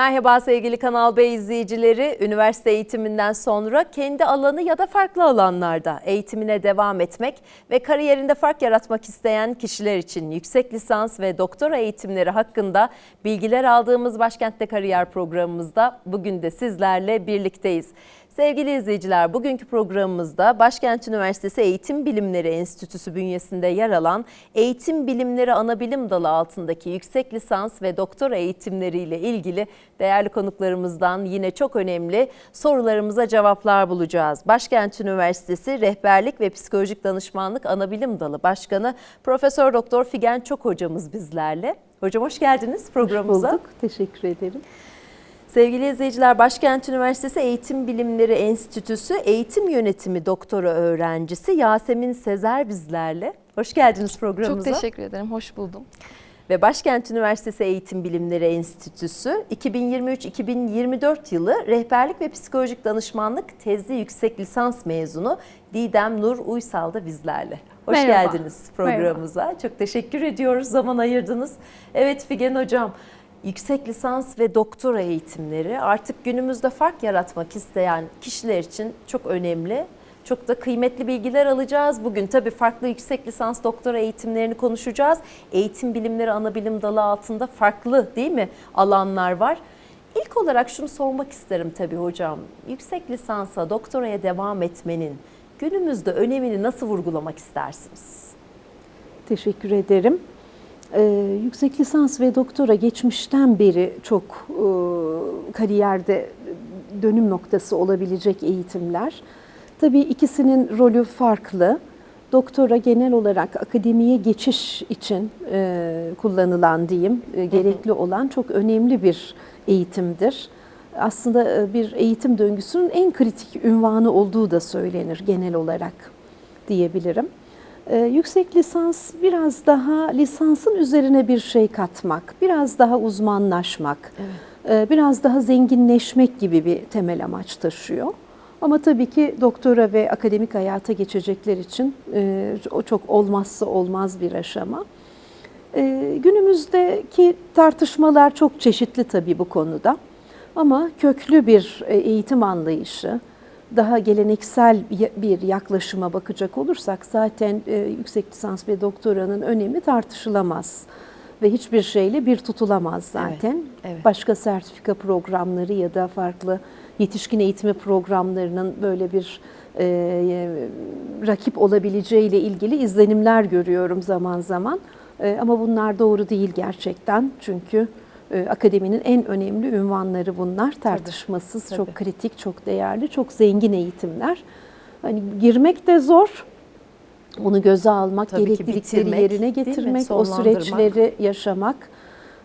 Merhaba sevgili Kanal B izleyicileri. Üniversite eğitiminden sonra kendi alanı ya da farklı alanlarda eğitimine devam etmek ve kariyerinde fark yaratmak isteyen kişiler için yüksek lisans ve doktora eğitimleri hakkında bilgiler aldığımız Başkent'te Kariyer programımızda bugün de sizlerle birlikteyiz. Sevgili izleyiciler, bugünkü programımızda Başkent Üniversitesi Eğitim Bilimleri Enstitüsü bünyesinde yer alan Eğitim Bilimleri Anabilim Dalı altındaki yüksek lisans ve doktora eğitimleriyle ilgili değerli konuklarımızdan yine çok önemli sorularımıza cevaplar bulacağız. Başkent Üniversitesi Rehberlik ve Psikolojik Danışmanlık Anabilim Dalı Başkanı Profesör Doktor Figen Çok hocamız bizlerle. Hocam hoş geldiniz programımıza. Hoş bulduk. Teşekkür ederim. Sevgili izleyiciler, Başkent Üniversitesi Eğitim Bilimleri Enstitüsü Eğitim Yönetimi Doktora öğrencisi Yasemin Sezer bizlerle. Hoş geldiniz programımıza. Çok teşekkür ederim. Hoş buldum. Ve Başkent Üniversitesi Eğitim Bilimleri Enstitüsü 2023-2024 yılı Rehberlik ve Psikolojik Danışmanlık Tezli Yüksek Lisans mezunu Didem Nur Uysal da bizlerle. Hoş Merhaba. geldiniz programımıza. Çok teşekkür ediyoruz. Zaman ayırdınız. Evet Figen Hocam, yüksek lisans ve doktora eğitimleri artık günümüzde fark yaratmak isteyen kişiler için çok önemli. Çok da kıymetli bilgiler alacağız bugün. Tabii farklı yüksek lisans doktora eğitimlerini konuşacağız. Eğitim bilimleri ana bilim dalı altında farklı değil mi alanlar var. İlk olarak şunu sormak isterim tabii hocam. Yüksek lisansa, doktoraya devam etmenin günümüzde önemini nasıl vurgulamak istersiniz? Teşekkür ederim. Ee, yüksek lisans ve doktora geçmişten beri çok e, kariyerde dönüm noktası olabilecek eğitimler. Tabii ikisinin rolü farklı. Doktora genel olarak akademiye geçiş için e, kullanılan diyeyim, e, gerekli olan çok önemli bir eğitimdir. Aslında e, bir eğitim döngüsünün en kritik ünvanı olduğu da söylenir genel olarak diyebilirim. Ee, yüksek lisans biraz daha lisansın üzerine bir şey katmak, biraz daha uzmanlaşmak, e, biraz daha zenginleşmek gibi bir temel amaç taşıyor. Ama tabii ki doktora ve akademik hayata geçecekler için e, o çok olmazsa olmaz bir aşama. E, günümüzdeki tartışmalar çok çeşitli tabii bu konuda. Ama köklü bir e, eğitim anlayışı, daha geleneksel bir yaklaşıma bakacak olursak zaten e, yüksek lisans ve doktoranın önemi tartışılamaz ve hiçbir şeyle bir tutulamaz zaten. Evet, evet. Başka sertifika programları ya da farklı yetişkin eğitimi programlarının böyle bir e, rakip olabileceğiyle ilgili izlenimler görüyorum zaman zaman. E, ama bunlar doğru değil gerçekten çünkü e, akademinin en önemli ünvanları bunlar. Tartışmasız, tabii. çok kritik, çok değerli, çok zengin eğitimler. Hani girmek de zor. Bunu göze almak, Tabii ki gereklilikleri bitirmek, yerine getirmek, o süreçleri yaşamak.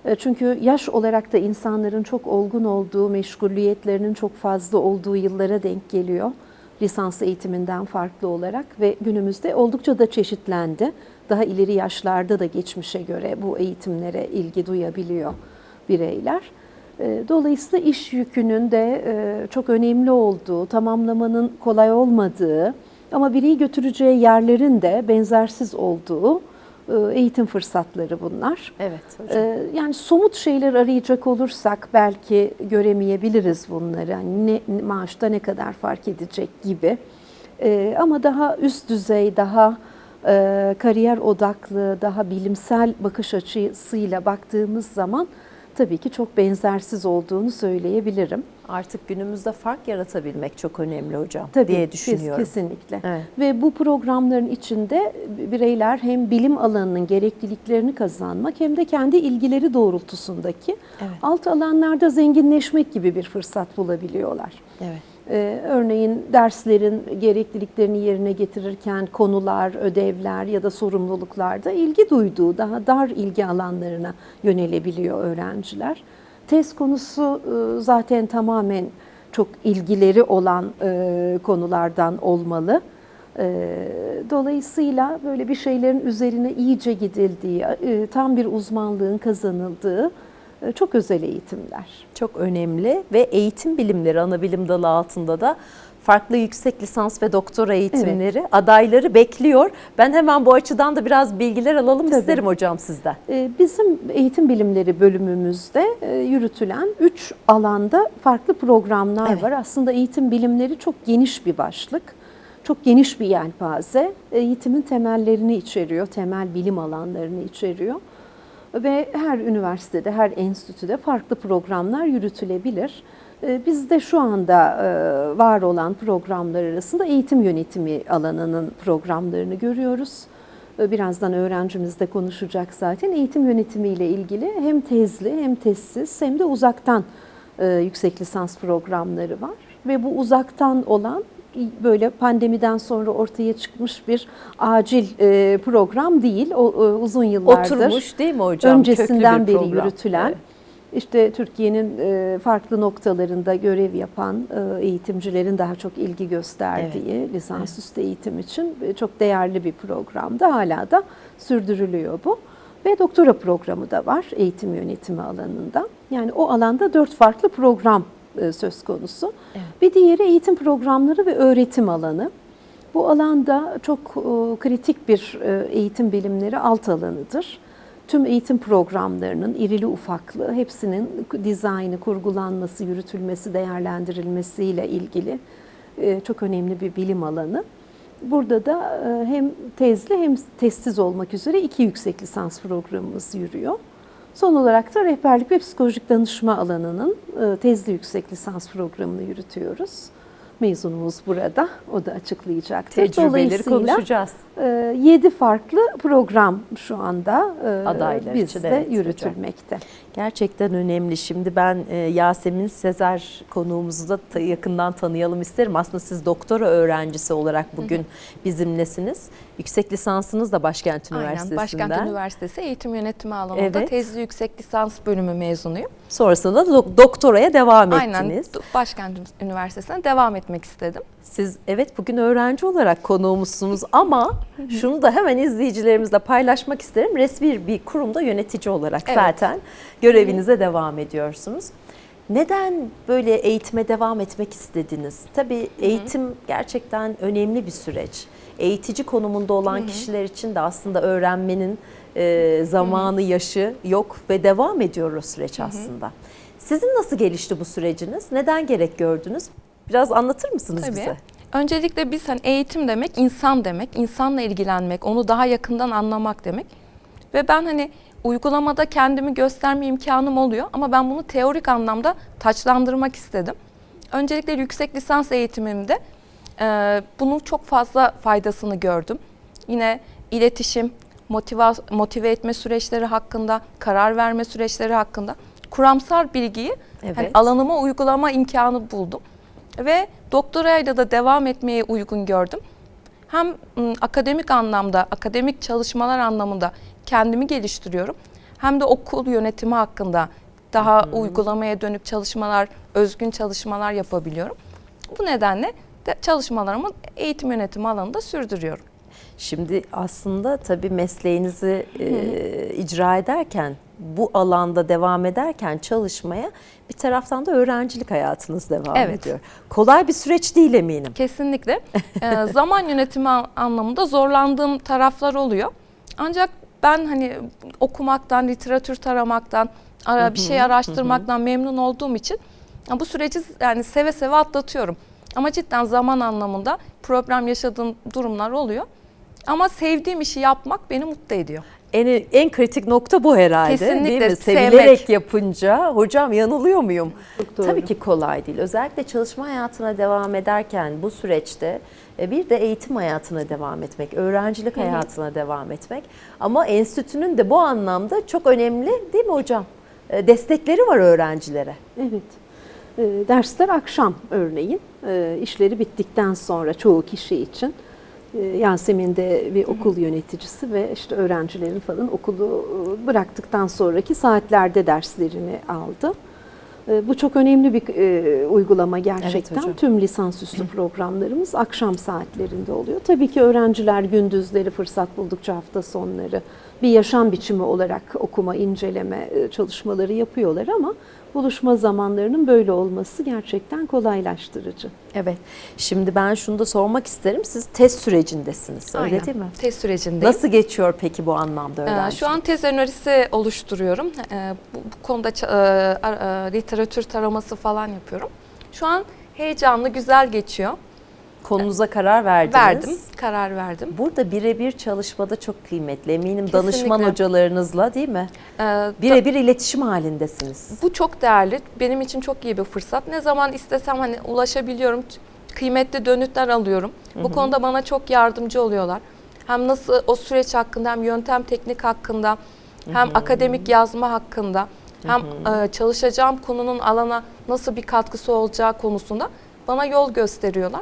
E, Çünkü yaş olarak da insanların çok olgun olduğu, meşguliyetlerinin çok fazla olduğu yıllara denk geliyor. Lisans eğitiminden farklı olarak ve günümüzde oldukça da çeşitlendi. Daha ileri yaşlarda da geçmişe göre bu eğitimlere ilgi duyabiliyor bireyler. E, Dolayısıyla iş yükünün de e, çok önemli olduğu, tamamlamanın kolay olmadığı ama bireyi götüreceği yerlerin de benzersiz olduğu e, eğitim fırsatları bunlar. Evet hocam. Ee, Yani somut şeyler arayacak olursak belki göremeyebiliriz bunları. Yani ne, ne- maaşta ne kadar fark edecek gibi. Ee, ama daha üst düzey, daha e, kariyer odaklı, daha bilimsel bakış açısıyla baktığımız zaman tabii ki çok benzersiz olduğunu söyleyebilirim. Artık günümüzde fark yaratabilmek çok önemli hocam Tabii, diye kes- düşünüyorum. Kesinlikle. Evet. Ve bu programların içinde bireyler hem bilim alanının gerekliliklerini kazanmak hem de kendi ilgileri doğrultusundaki Evet. alt alanlarda zenginleşmek gibi bir fırsat bulabiliyorlar. Evet. Ee, örneğin derslerin gerekliliklerini yerine getirirken konular, ödevler ya da sorumluluklarda ilgi duyduğu daha dar ilgi alanlarına yönelebiliyor öğrenciler. Tez konusu e, zaten tamamen çok ilgileri olan e, konulardan olmalı. E, Dolayısıyla böyle bir şeylerin üzerine iyice gidildiği, tam bir uzmanlığın kazanıldığı çok özel eğitimler. Çok önemli ve eğitim bilimleri ana bilim dalı altında da farklı yüksek lisans ve doktora eğitimleri adayları bekliyor. Ben hemen bu açıdan da biraz bilgiler alalım Tabii. isterim hocam sizden. Ee, Bizim eğitim bilimleri bölümümüzde e, yürütülen üç alanda farklı programlar Evet. var. Aslında eğitim bilimleri çok geniş bir başlık. Çok geniş bir yelpaze. Eğitimin temellerini içeriyor, temel bilim alanlarını içeriyor. Ve her üniversitede, her enstitüde farklı programlar yürütülebilir. Ee, Bizde şu anda e, var olan programlar arasında eğitim yönetimi alanının programlarını görüyoruz. Ee, Birazdan öğrencimiz de konuşacak zaten. Eğitim yönetimiyle ilgili hem tezli hem tezsiz hem de uzaktan e, yüksek lisans programları var. Ve bu uzaktan olan böyle pandemiden sonra ortaya çıkmış bir acil e, program değil. O e, uzun yıllardır Oturmuş değil mi hocam? öncesinden beri program. yürütülen Evet. işte Türkiye'nin e, farklı noktalarında görev yapan e, eğitimcilerin daha çok ilgi gösterdiği lisansüstü eğitim için çok değerli bir programdı. Hala da sürdürülüyor bu. Ve doktora programı da var eğitim yönetimi alanında. Yani o alanda dört farklı program söz konusu. Bir diğeri eğitim programları ve öğretim alanı. Bu alanda çok e, kritik bir e, eğitim bilimleri alt alanıdır. Tüm eğitim programlarının irili ufaklı hepsinin dizaynı, kurgulanması, yürütülmesi, değerlendirilmesiyle ilgili e, çok önemli bir bilim alanı. Burada da e, hem tezli hem tezsiz olmak üzere iki yüksek lisans programımız yürüyor. Son olarak da rehberlik ve psikolojik danışma alanının e, tezli yüksek lisans programını yürütüyoruz. Mezunumuz burada, o da açıklayacaktır. Tecrübeleri konuşacağız. 7 farklı program şu anda e, Adaylar bizde evet hocam. Gerçekten önemli. Şimdi ben e, Yasemin Sezer konuğumuzu da yakından tanıyalım isterim. Aslında siz doktora öğrencisi olarak bugün bizimlesiniz. Yüksek lisansınız da Başkent Aynen, Üniversitesi'nden. Başkent Üniversitesi Eğitim Yönetimi alanında Evet. tezli yüksek lisans bölümü mezunuyum. Sonrasında da do- doktoraya devam Aynen ettiniz. Başkent Üniversitesi'ne devam etmek istedim. Siz evet bugün öğrenci olarak konuğumuzsunuz ama şunu da hemen izleyicilerimizle paylaşmak isterim. Resmi bir kurumda yönetici olarak Evet. zaten görevinize devam ediyorsunuz. Neden böyle eğitime devam etmek istediniz? Tabii eğitim gerçekten önemli bir süreç. Eğitici konumunda olan kişiler için de aslında öğrenmenin e, zamanı, yaşı yok ve devam ediyor o süreç aslında. Sizin nasıl gelişti bu süreciniz? Neden gerek gördünüz? Biraz anlatır mısınız Tabii. bize? Öncelikle biz hani eğitim demek insan demek, insanla ilgilenmek, onu daha yakından anlamak demek. Ve ben hani uygulamada kendimi gösterme imkanım oluyor ama ben bunu teorik anlamda taçlandırmak istedim. Öncelikle yüksek lisans eğitimimde e, bunun çok fazla faydasını gördüm. Yine iletişim, motiva, motive etme süreçleri hakkında, karar verme süreçleri hakkında kuramsal bilgiyi hani Evet. alanıma uygulama imkanı buldum. Ve doktorayla da devam etmeye uygun gördüm. Hem ım, akademik anlamda, akademik çalışmalar anlamında kendimi geliştiriyorum. Hem de okul yönetimi hakkında daha uygulamaya dönük çalışmalar, özgün çalışmalar yapabiliyorum. Bu nedenle de çalışmalarımı eğitim yönetimi alanında sürdürüyorum. Şimdi aslında tabii mesleğinizi e, icra ederken, bu alanda devam ederken çalışmaya bir taraftan da öğrencilik hayatınız devam Evet. ediyor. Kolay bir süreç değil eminim. Kesinlikle. Ee, zaman yönetimi an- anlamında zorlandığım taraflar oluyor. Ancak ben hani okumaktan, literatür taramaktan, ara- bir şey araştırmaktan memnun olduğum için bu süreci yani seve seve atlatıyorum. Ama cidden zaman anlamında problem yaşadığım durumlar oluyor. Ama sevdiğim işi yapmak beni mutlu ediyor. En, en kritik nokta bu herhalde değil Kesinlikle, mi? sevmek. Sevilerek yapınca, hocam yanılıyor muyum? Tabii ki kolay değil. Özellikle çalışma hayatına devam ederken bu süreçte e, bir de eğitim hayatına devam etmek, öğrencilik hayatına devam etmek. Ama enstitünün de bu anlamda çok önemli değil mi hocam? E, Destekleri var öğrencilere. Evet. E, Dersler akşam örneğin. İşleri bittikten sonra çoğu kişi için. E, Yasemin de bir okul yöneticisi ve işte öğrencilerin falan okulu e, bıraktıktan sonraki saatlerde derslerini aldı. E, Bu çok önemli bir e, uygulama gerçekten. hocam. Tüm lisansüstü programlarımız akşam saatlerinde oluyor. Tabii ki öğrenciler gündüzleri fırsat buldukça hafta sonları bir yaşam biçimi olarak okuma, inceleme çalışmaları yapıyorlar ama buluşma zamanlarının böyle olması gerçekten kolaylaştırıcı. Evet. Şimdi ben şunu da sormak isterim. Siz test sürecindesiniz öyle Aynen. değil mi? Test sürecindeyim. Nasıl geçiyor peki bu anlamda Ee, öğrenci? Şu an tez önerisi oluşturuyorum. Ee, Bu, bu konuda e, e, literatür taraması falan yapıyorum. Şu an heyecanlı, güzel geçiyor. Konunuza karar verdiniz. Verdim, karar verdim. Burada birebir çalışmada çok kıymetli. Eminim Kesinlikle. danışman hocalarınızla değil mi? Ee, Birebir iletişim halindesiniz. Bu çok değerli. Benim için çok iyi bir fırsat. Ne zaman istesem hani ulaşabiliyorum. Kıymetli dönütler alıyorum. Bu konuda bana çok yardımcı oluyorlar. Hem nasıl o süreç hakkında hem yöntem teknik hakkında hem akademik yazma hakkında hem e, çalışacağım konunun alana nasıl bir katkısı olacağı konusunda bana yol gösteriyorlar.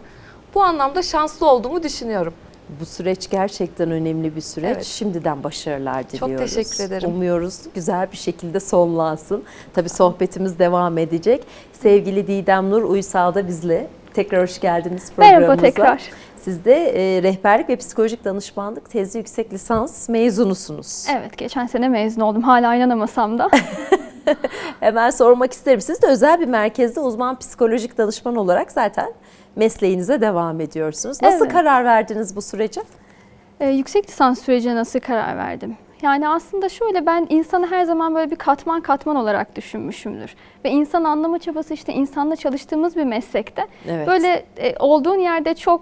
Bu anlamda şanslı olduğumu düşünüyorum. Bu süreç gerçekten önemli bir süreç. Evet. Şimdiden başarılar Çok diliyoruz. teşekkür ederim. Umuyoruz güzel bir şekilde sonlansın. Tabii sohbetimiz devam edecek. Sevgili Didem Nur Uysal da bizle. Tekrar hoş geldiniz programımıza. Merhaba tekrar. Siz de e, rehberlik ve psikolojik danışmanlık tezi yüksek lisans mezunusunuz. Evet, geçen sene mezun oldum. Hala inanamasam da. Hemen sormak isterim. Siz de özel bir merkezde uzman psikolojik danışman olarak zaten mesleğinize devam ediyorsunuz. Nasıl Evet. karar verdiniz bu sürece? Ee, yüksek lisans sürecine nasıl karar verdim? Yani aslında şöyle ben insanı her zaman böyle bir katman katman olarak düşünmüşümdür. Ve insan anlama çabası işte insanla çalıştığımız bir meslekte. Evet. Böyle e, olduğun yerde çok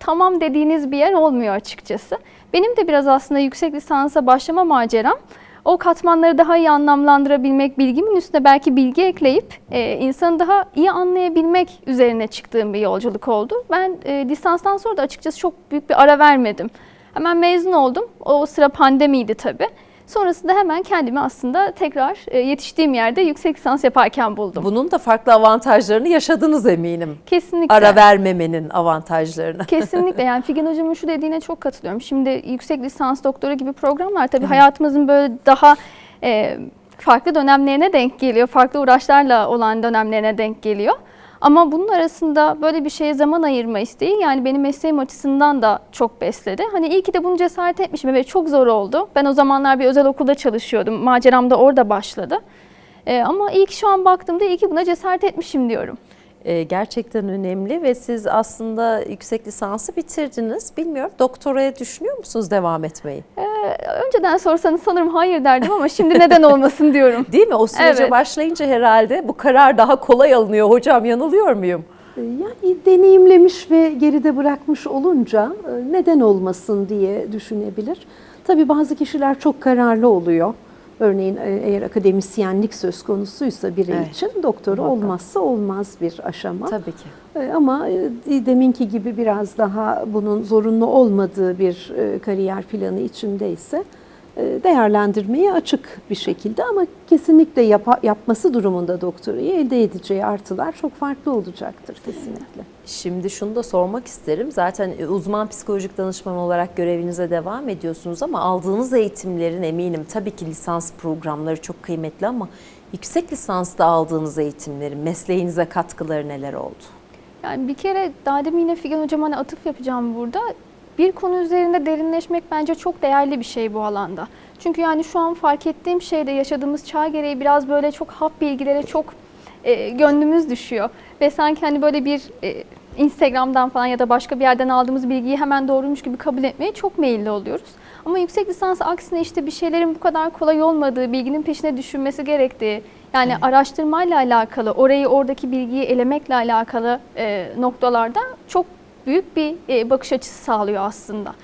tamam dediğiniz bir yer olmuyor açıkçası. Benim de biraz aslında yüksek lisansa başlama maceram o katmanları daha iyi anlamlandırabilmek, bilgimin üstüne belki bilgi ekleyip e, insanı daha iyi anlayabilmek üzerine çıktığım bir yolculuk oldu. Ben e, lisanstan sonra da açıkçası çok büyük bir ara vermedim. Hemen mezun oldum. O sıra pandemiydi tabii. Sonrasında hemen kendimi aslında tekrar e, yetiştiğim yerde yüksek lisans yaparken buldum. Bunun da farklı avantajlarını yaşadınız eminim. Kesinlikle. Ara vermemenin avantajlarını. Kesinlikle yani Figen Hocam'ın şu dediğine çok katılıyorum. Şimdi yüksek lisans doktora gibi programlar tabii hayatımızın böyle daha e, farklı dönemlerine denk geliyor. Farklı uğraşlarla olan dönemlerine denk geliyor. Ama bunun arasında böyle bir şeye zaman ayırma isteği yani benim mesleğim açısından da çok besledi. Hani iyi ki de bunu cesaret etmişim ve çok zor oldu. Ben o zamanlar bir özel okulda çalışıyordum. Maceram da orada başladı. E, ama iyi ki şu an baktığımda iyi ki buna cesaret etmişim diyorum. Ee, gerçekten önemli ve siz aslında yüksek lisansı bitirdiniz. Bilmiyorum doktoraya düşünüyor musunuz devam etmeyi? Önceden sorsanız sanırım hayır derdim ama şimdi neden olmasın diyorum. Değil mi? O sürece Evet. başlayınca herhalde bu karar daha kolay alınıyor. Hocam yanılıyor muyum? E, Yani deneyimlemiş ve geride bırakmış olunca e, neden olmasın diye düşünebilir. Tabii bazı kişiler çok kararlı oluyor. Örneğin e, eğer akademisyenlik söz konusuysa birey Evet, için doktora muhakkak. olmazsa olmaz bir aşama. Tabii ki. E, Ama e, deminki gibi biraz daha bunun zorunlu olmadığı bir kariyer planı içindeyse değerlendirmeye açık bir şekilde ama kesinlikle yapa- yapması durumunda doktorayı elde edeceği artılar çok farklı olacaktır kesinlikle. Şimdi şunu da sormak isterim. Zaten uzman psikolojik danışman olarak görevinize devam ediyorsunuz ama aldığınız eğitimlerin eminim tabii ki lisans programları çok kıymetli ama yüksek lisansta aldığınız eğitimlerin mesleğinize katkıları neler oldu? Yani bir kere daha demin yine Figen Hocam'a hani atıf yapacağım burada. Bir konu üzerinde derinleşmek bence çok değerli bir şey bu alanda. Çünkü yani şu an fark ettiğim şeyde yaşadığımız çağ gereği biraz böyle çok hap bilgilere çok e, gönlümüz düşüyor. Ve sanki hani böyle bir e, Instagram'dan falan ya da başka bir yerden aldığımız bilgiyi hemen doğruymuş gibi kabul etmeye çok meyilli oluyoruz. Ama yüksek lisans aksine işte bir şeylerin bu kadar kolay olmadığı, bilginin peşine düşünmesi gerektiği, yani araştırmayla alakalı, orayı oradaki bilgiyi elemekle alakalı e, noktalarda çok büyük bir e, bakış açısı sağlıyor aslında.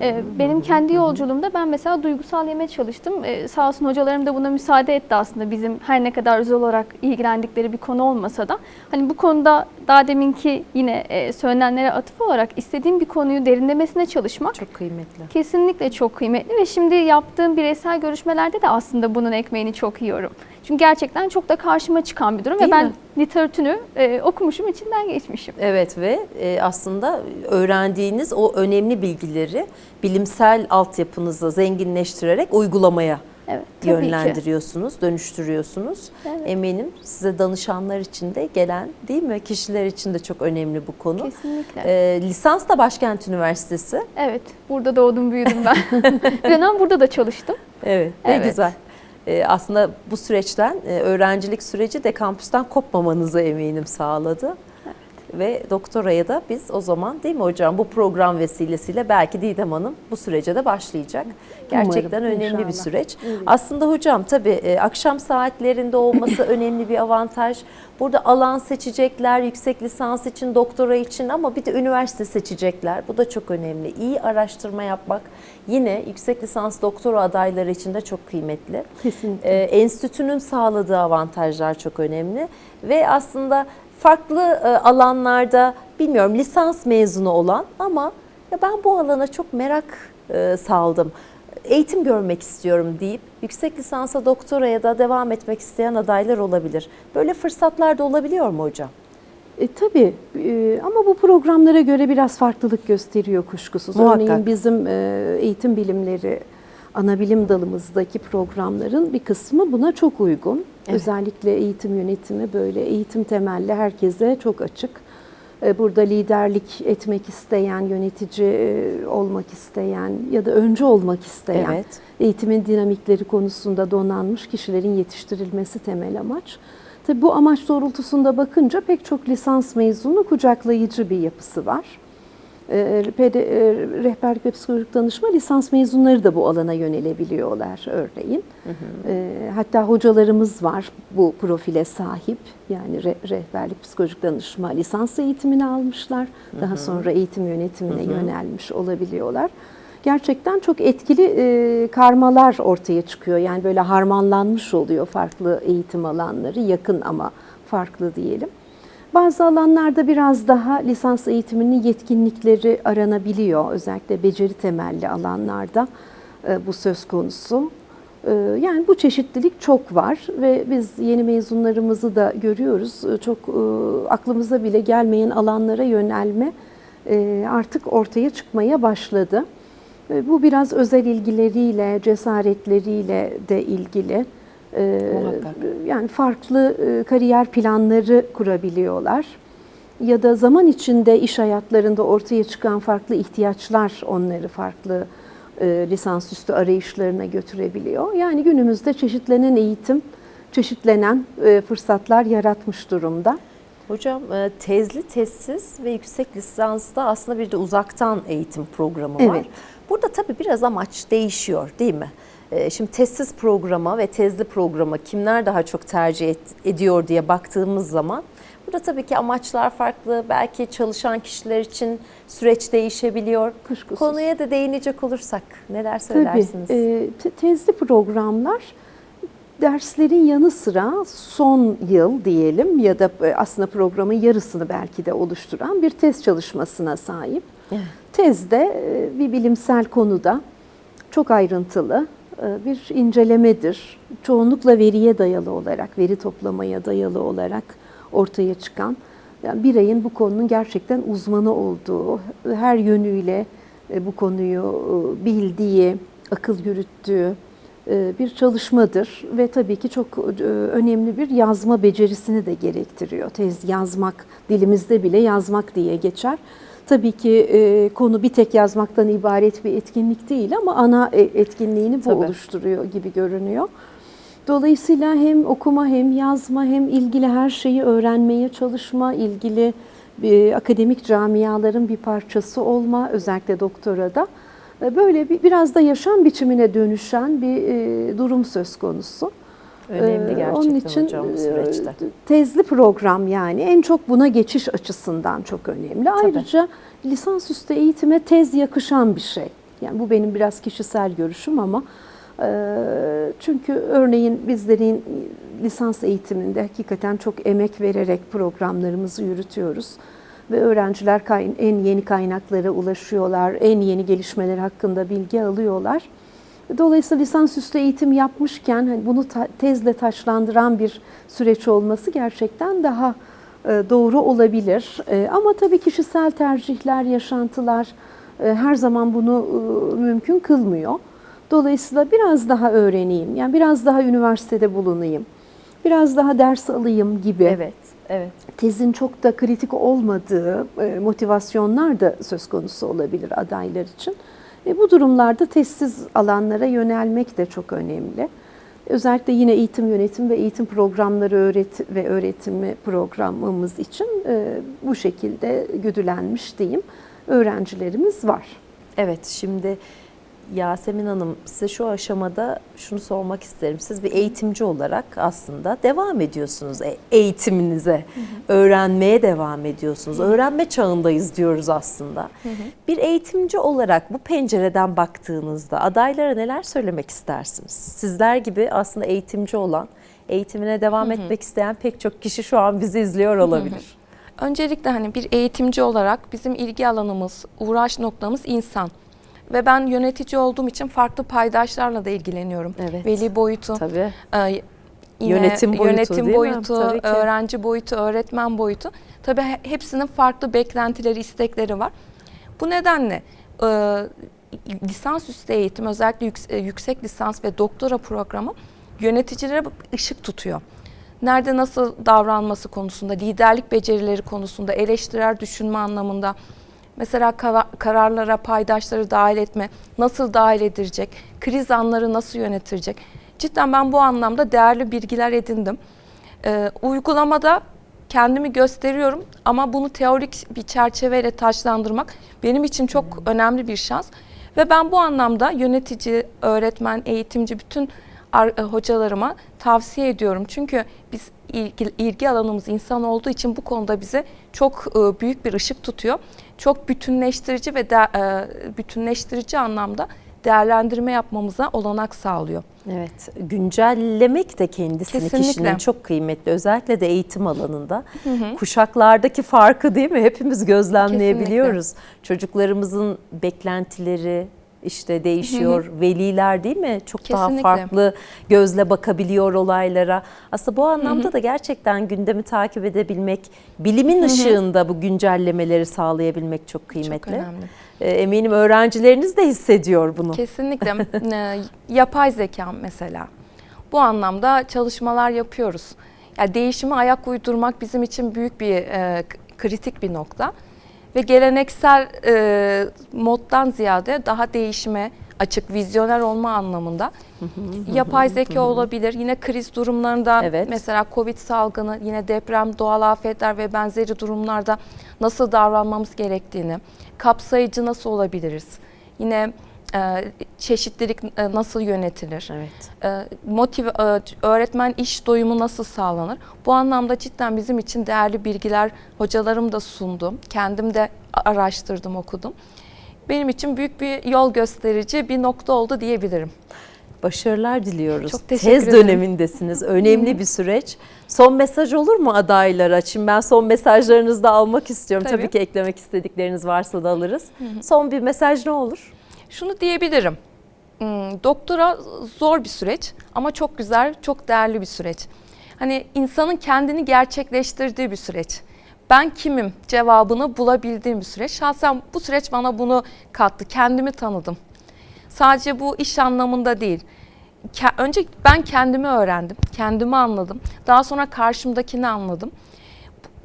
E, benim kendi yolculuğumda ben mesela duygusal yeme çalıştım. E, sağ olsun hocalarım da buna müsaade etti aslında bizim her ne kadar özel olarak ilgilendikleri bir konu olmasa da. Hani bu konuda daha deminki yine e, söylenenlere atıf olarak istediğim bir konuyu derinlemesine çalışmak Çok kıymetli. Kesinlikle çok kıymetli ve şimdi yaptığım bireysel görüşmelerde de aslında bunun ekmeğini çok yiyorum. Çünkü gerçekten çok da karşıma çıkan bir durum Değil ve ben mi? literatürünü e, okumuşum, içinden geçmişim. Evet ve e, aslında öğrendiğiniz o önemli bilgileri bilimsel altyapınızla zenginleştirerek uygulamaya Evet, tabii ki. yönlendiriyorsunuz, dönüştürüyorsunuz. Evet. Eminim size danışanlar için de gelen değil mi? Kişiler için de çok önemli bu konu. Kesinlikle. Ee, lisans da Başkent Üniversitesi. Evet, burada doğdum, büyüdüm ben. Dönem burada da çalıştım. Evet, ne Evet. güzel. E, aslında bu süreçten, e, öğrencilik süreci de kampüsten kopmamanızı eminim sağladı. Ve doktoraya da biz o zaman değil mi hocam bu program vesilesiyle belki Didem Hanım bu sürece de başlayacak. Gerçekten Umarım, önemli bir inşallah. süreç. Aslında hocam tabii e, akşam saatlerinde olması önemli bir avantaj. Burada alan seçecekler yüksek lisans için, doktora için ama bir de üniversite seçecekler. Bu da çok önemli. İyi araştırma yapmak yine yüksek lisans doktora adayları için de çok kıymetli. Kesinlikle. Ee, enstitünün sağladığı avantajlar çok önemli ve aslında farklı e, alanlarda bilmiyorum lisans mezunu olan ama ya ben bu alana çok merak e, saldım. Eğitim görmek istiyorum deyip yüksek lisansa doktoraya da devam etmek isteyen adaylar olabilir. Böyle fırsatlar da olabiliyor mu hocam? E, tabii e, ama bu programlara göre biraz farklılık gösteriyor kuşkusuz. Muhakkak. Örneğin bizim e, eğitim bilimleri ana bilim dalımızdaki programların bir kısmı buna çok uygun. Evet. Özellikle eğitim yönetimi böyle eğitim temelli herkese çok açık. E, Burada liderlik etmek isteyen, yönetici e, olmak isteyen ya da öncü olmak isteyen Evet. eğitimin dinamikleri konusunda donanmış kişilerin yetiştirilmesi temel amaç. Tabii bu amaç doğrultusunda bakınca pek çok lisans mezunu kucaklayıcı bir yapısı var. Ee, PD, e, rehberlik ve psikolojik danışma lisans mezunları da bu alana yönelebiliyorlar örneğin. Ee, hatta hocalarımız var bu profile sahip. Yani re- rehberlik psikolojik danışma lisans eğitimini almışlar. Daha sonra eğitim yönetimine yönelmiş olabiliyorlar. Gerçekten çok etkili e, karmalar ortaya çıkıyor. Yani böyle harmanlanmış oluyor farklı eğitim alanları, yakın ama farklı diyelim. Bazı alanlarda biraz daha lisans eğitiminin yetkinlikleri aranabiliyor. Özellikle beceri temelli alanlarda e, bu söz konusu. E, Yani bu çeşitlilik çok var ve biz yeni mezunlarımızı da görüyoruz. E, Çok aklımıza bile gelmeyen alanlara yönelme artık ortaya çıkmaya başladı. Bu biraz özel ilgileriyle, cesaretleriyle de ilgili. E, Muhakkak. Yani farklı e, kariyer planları kurabiliyorlar. Ya da zaman içinde iş hayatlarında ortaya çıkan farklı ihtiyaçlar onları farklı e, lisansüstü arayışlarına götürebiliyor. Yani günümüzde çeşitlenen eğitim, çeşitlenen e, fırsatlar yaratmış durumda. Hocam tezli, tezsiz ve yüksek lisansta aslında bir de uzaktan eğitim programı var. Evet. Burada tabii biraz amaç değişiyor değil mi? E, Şimdi tezsiz programa ve tezli programa kimler daha çok tercih et- ediyor diye baktığımız zaman burada tabii ki amaçlar farklı. Belki çalışan kişiler için süreç değişebiliyor. Kuşkusuz. Konuya da değinecek olursak neler Tabii söylersiniz? e, te- tezli programlar derslerin yanı sıra son yıl diyelim ya da e, aslında programın yarısını belki de oluşturan bir tez çalışmasına sahip. Evet. Tezde e, bir bilimsel konuda çok ayrıntılı e, bir incelemedir. Çoğunlukla veriye dayalı olarak, veri toplamaya dayalı olarak ortaya çıkan yani bireyin bu konunun gerçekten uzmanı olduğu, her yönüyle e, bu konuyu e, bildiği, akıl yürüttüğü e, bir çalışmadır ve tabii ki çok e, önemli bir yazma becerisini de gerektiriyor. Tez yazmak, dilimizde bile yazmak diye geçer. Tabii ki e, konu bir tek yazmaktan ibaret bir etkinlik değil ama ana e, etkinliğini bu Tabii. oluşturuyor gibi görünüyor. Dolayısıyla hem okuma hem yazma hem ilgili her şeyi öğrenmeye çalışma, ilgili e, akademik camiaların bir parçası olma özellikle doktorada e, böyle bir, biraz da yaşam biçimine dönüşen bir e, durum söz konusu. Önemli Ee, gerçekten Onun için hocam bu e, süreçte. tezli program yani en çok buna geçiş açısından çok önemli. Ayrıca lisansüstü eğitime tez yakışan bir şey. Yani bu benim biraz kişisel görüşüm ama e, çünkü örneğin bizlerin lisans eğitiminde hakikaten çok emek vererek programlarımızı yürütüyoruz ve öğrenciler en yeni kaynaklara ulaşıyorlar, en yeni gelişmeler hakkında bilgi alıyorlar. Dolayısıyla lisansüstü eğitim yapmışken hani bunu ta- tezle taşlandıran bir süreç olması gerçekten daha e, doğru olabilir. E, Ama tabii kişisel tercihler, yaşantılar e, her zaman bunu e, mümkün kılmıyor. Dolayısıyla biraz daha öğreneyim, yani biraz daha üniversitede bulunayım, biraz daha ders alayım gibi Evet, evet. tezin çok da kritik olmadığı e, motivasyonlar da söz konusu olabilir adaylar için. E, bu durumlarda tezsiz alanlara yönelmek de çok önemli. Özellikle yine eğitim yönetim ve eğitim programları öğret ve öğretimi programımız için e, bu şekilde güdülenmiş diyeyim öğrencilerimiz var. Evet şimdi Yasemin Hanım size şu aşamada şunu sormak isterim. Siz bir eğitimci olarak aslında devam ediyorsunuz e- eğitiminize. Öğrenmeye devam ediyorsunuz. Öğrenme çağındayız diyoruz aslında. Bir eğitimci olarak bu pencereden baktığınızda adaylara neler söylemek istersiniz? Sizler gibi aslında eğitimci olan, eğitimine devam etmek isteyen pek çok kişi şu an bizi izliyor olabilir. Öncelikle hani bir eğitimci olarak bizim ilgi alanımız, uğraş noktamız insan. Ve ben yönetici olduğum için farklı paydaşlarla da ilgileniyorum. Evet. Veli boyutu, Tabii. e, yine Yönetim boyutu, yönetim boyutu, öğrenci boyutu, öğretmen boyutu. Tabii he- hepsinin farklı beklentileri, istekleri var. Bu nedenle e, lisansüstü eğitim, özellikle yüks- e, yüksek lisans ve doktora programı yöneticilere ışık tutuyor. Nerede nasıl davranması konusunda, liderlik becerileri konusunda, eleştirel düşünme anlamında, mesela kara- kararlara paydaşları dahil etme, nasıl dahil edilecek, kriz anları nasıl yönetilecek. Cidden ben bu anlamda değerli bilgiler edindim. Ee, uygulamada kendimi gösteriyorum ama bunu teorik bir çerçeveyle taşlandırmak benim için çok önemli bir şans. Ve ben bu anlamda yönetici, öğretmen, eğitimci bütün e, hocalarıma tavsiye ediyorum. Çünkü biz ilgi, ilgi alanımız insan olduğu için bu konuda bize çok e, büyük bir ışık tutuyor. Çok bütünleştirici ve de, e, bütünleştirici anlamda değerlendirme yapmamıza olanak sağlıyor. Evet, güncellemek de kendisini Kesinlikle. kişinin çok kıymetli. Özellikle de eğitim alanında. Kuşaklardaki farkı değil mi? Hepimiz gözlemleyebiliyoruz. Çocuklarımızın beklentileri işte değişiyor. Veliler değil mi? Çok daha Kesinlikle. farklı gözle bakabiliyor olaylara. Aslında bu anlamda da gerçekten gündemi takip edebilmek, bilimin ışığında bu güncellemeleri sağlayabilmek çok kıymetli. Çok önemli. Ee, Eminim öğrencileriniz de hissediyor bunu. Kesinlikle. Ee, Yapay zeka mesela. Bu anlamda çalışmalar yapıyoruz. Yani değişime ayak uydurmak bizim için büyük bir e, kritik bir nokta. Ve geleneksel e, moddan ziyade daha değişime açık, vizyoner olma anlamında yapay zeka olabilir. Yine kriz durumlarında Evet. mesela Covid salgını, yine deprem, doğal afetler ve benzeri durumlarda nasıl davranmamız gerektiğini, kapsayıcı nasıl olabiliriz? Yine çeşitlilik e, nasıl yönetilir? Evet. E, motive, e, öğretmen iş doyumu nasıl sağlanır? Bu anlamda cidden bizim için değerli bilgiler hocalarım da sundu. Kendim de araştırdım, okudum. Benim için büyük bir yol gösterici bir nokta oldu diyebilirim. Başarılar diliyoruz. Çok teşekkür Tez ederim. dönemindesiniz. Önemli bir süreç. Son mesaj olur mu adaylara? Şimdi ben son mesajlarınızı da almak istiyorum. Tabii, Tabii. ki eklemek istedikleriniz varsa da alırız. Son bir mesaj ne olur? Şunu diyebilirim. Hmm, Doktora zor bir süreç ama çok güzel, çok değerli bir süreç. Hani insanın kendini gerçekleştirdiği bir süreç. Ben kimim cevabını bulabildiğim bir süreç. Şahsen bu süreç bana bunu kattı. Kendimi tanıdım. Sadece bu iş anlamında değil. Önce ben kendimi öğrendim, kendimi anladım. Daha sonra karşımdakini anladım.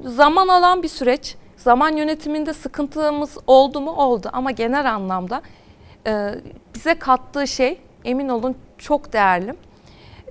Zaman alan bir süreç. Zaman yönetiminde sıkıntımız oldu mu? Oldu. Ama genel anlamda e, bize kattığı şey emin olun çok değerli.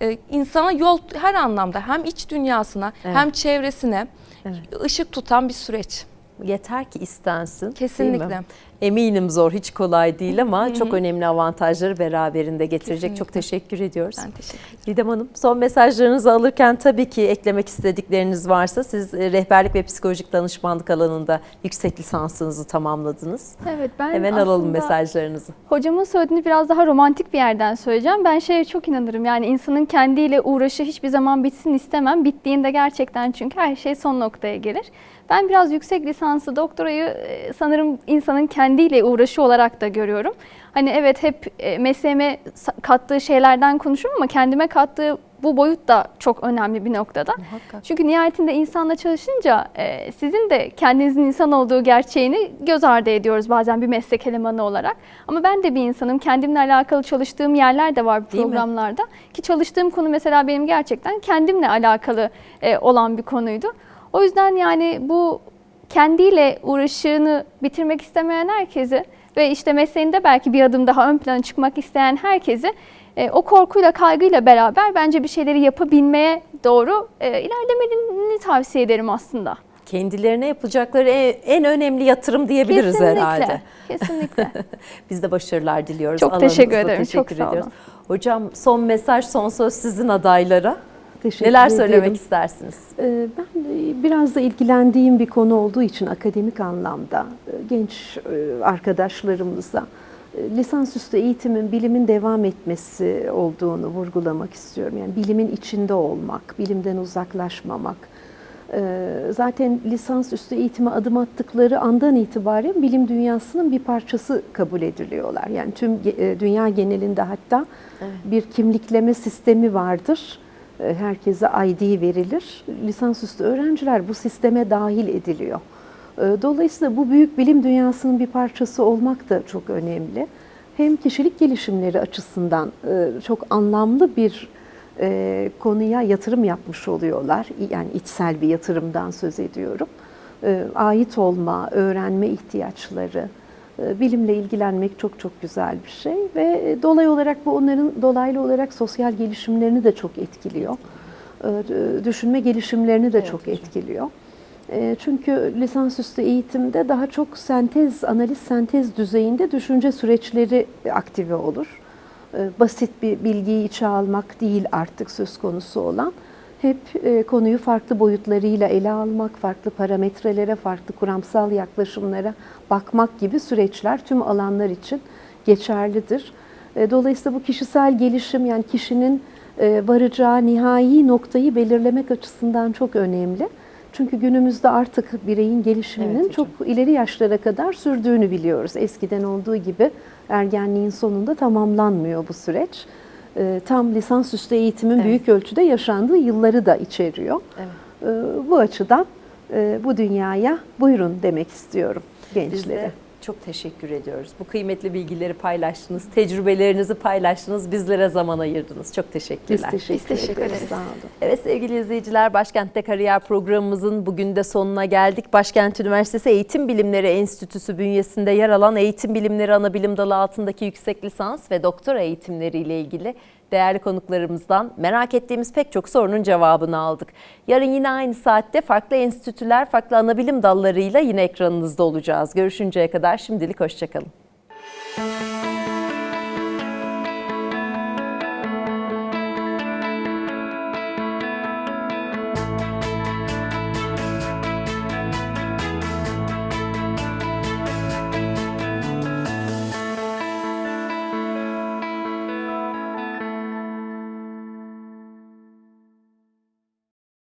E, insana yol her anlamda hem iç dünyasına Evet. hem çevresine Evet. ışık tutan bir süreç. Yeter ki istensin. Kesinlikle. Eminim zor, hiç kolay değil ama çok önemli avantajları beraberinde getirecek. Çok Kesinlikle. teşekkür ediyoruz. Ben teşekkür ederim. Didem Hanım son mesajlarınızı alırken tabii ki eklemek istedikleriniz varsa siz e, rehberlik ve psikolojik danışmanlık alanında yüksek lisansınızı tamamladınız. Evet ben Hemen alalım mesajlarınızı. Hocamın söylediğini biraz daha romantik bir yerden söyleyeceğim. Ben şeye çok inanırım. Yani insanın kendiyle uğraşı hiçbir zaman bitsin istemem. Bittiğinde gerçekten çünkü her şey son noktaya gelir. Ben biraz yüksek lisansı, doktorayı e, sanırım insanın kendiyle uğraşı olarak da görüyorum. Hani evet hep e, mesleğime kattığı şeylerden konuşurum ama kendime kattığı bu boyut da çok önemli bir noktada. Muhakkak. Çünkü nihayetinde insanla çalışınca e, sizin de kendinizin insan olduğu gerçeğini göz ardı ediyoruz bazen bir meslek elemanı olarak. Ama ben de bir insanım. Kendimle alakalı çalıştığım yerler de var mi? programlarda. Ki çalıştığım konu mesela benim gerçekten kendimle alakalı e, olan bir konuydu. O yüzden yani bu kendiyle uğraşını bitirmek istemeyen herkesi ve işte mesleğinde belki bir adım daha ön plana çıkmak isteyen herkesi e, o korkuyla kaygıyla beraber bence bir şeyleri yapabilmeye doğru e, ilerlemelerini tavsiye ederim aslında. Kendilerine yapacakları en, en önemli yatırım diyebiliriz Kesinlikle. herhalde. Kesinlikle. Biz de başarılar diliyoruz. Çok teşekkür ederim, çok teşekkür sağ ediyoruz. olun. Hocam son mesaj, son söz sizin adaylara. Teşekkür Neler ederim. söylemek istersiniz? Ee, Ben biraz da ilgilendiğim bir konu olduğu için akademik anlamda e, genç e, arkadaşlarımıza e, lisansüstü eğitimin bilimin devam etmesi olduğunu vurgulamak istiyorum. Yani bilimin içinde olmak, bilimden uzaklaşmamak. Ee, Zaten lisansüstü eğitime adım attıkları andan itibaren bilim dünyasının bir parçası kabul ediliyorlar. Yani tüm dünya genelinde hatta bir kimlikleme sistemi vardır. E, Herkese ID verilir. Lisansüstü öğrenciler bu sisteme dahil ediliyor. E, Dolayısıyla bu büyük bilim dünyasının bir parçası olmak da çok önemli. Hem kişilik gelişimleri açısından e, çok anlamlı bir konuya yatırım yapmış oluyorlar. Yani içsel bir yatırımdan söz ediyorum. Ait olma, öğrenme ihtiyaçları, bilimle ilgilenmek çok çok güzel bir şey ve e, dolay olarak bu onların dolaylı olarak sosyal gelişimlerini de çok etkiliyor. E, Düşünme gelişimlerini de çok etkiliyor. E, Çünkü lisansüstü eğitimde daha çok sentez, analiz sentez düzeyinde düşünce süreçleri aktive olur. E, Basit bir bilgiyi içe almak değil artık söz konusu olan. Hep e, konuyu farklı boyutlarıyla ele almak, farklı parametrelere, farklı kuramsal yaklaşımlara bakmak gibi süreçler tüm alanlar için geçerlidir. E, Dolayısıyla bu kişisel gelişim yani kişinin e, varacağı nihai noktayı belirlemek açısından çok önemli. Çünkü günümüzde artık bireyin gelişiminin Evet hocam. çok ileri yaşlara kadar sürdüğünü biliyoruz. Eskiden olduğu gibi ergenliğin sonunda tamamlanmıyor bu süreç. E, Tam lisansüstü eğitimin Evet. büyük ölçüde yaşandığı yılları da içeriyor. Evet. E, Bu açıdan e, bu dünyaya buyurun demek istiyorum Biz gençlere. de çok teşekkür ediyoruz. Bu kıymetli bilgileri paylaştınız, tecrübelerinizi paylaştınız, bizlere zaman ayırdınız. Çok Biz teşekkürler. teşekkür, teşekkür ederiz. ederiz. Sağ olun. Evet sevgili izleyiciler Başkent'te Kariyer programımızın bugün de sonuna geldik. Başkent Üniversitesi Eğitim Bilimleri Enstitüsü bünyesinde yer alan Eğitim Bilimleri Anabilim Dalı altındaki yüksek lisans ve doktora eğitimleriyle ilgili değerli konuklarımızdan merak ettiğimiz pek çok sorunun cevabını aldık. Yarın yine aynı saatte farklı enstitüler, farklı anabilim dallarıyla yine ekranınızda olacağız. Görüşünceye kadar şimdilik hoşçakalın.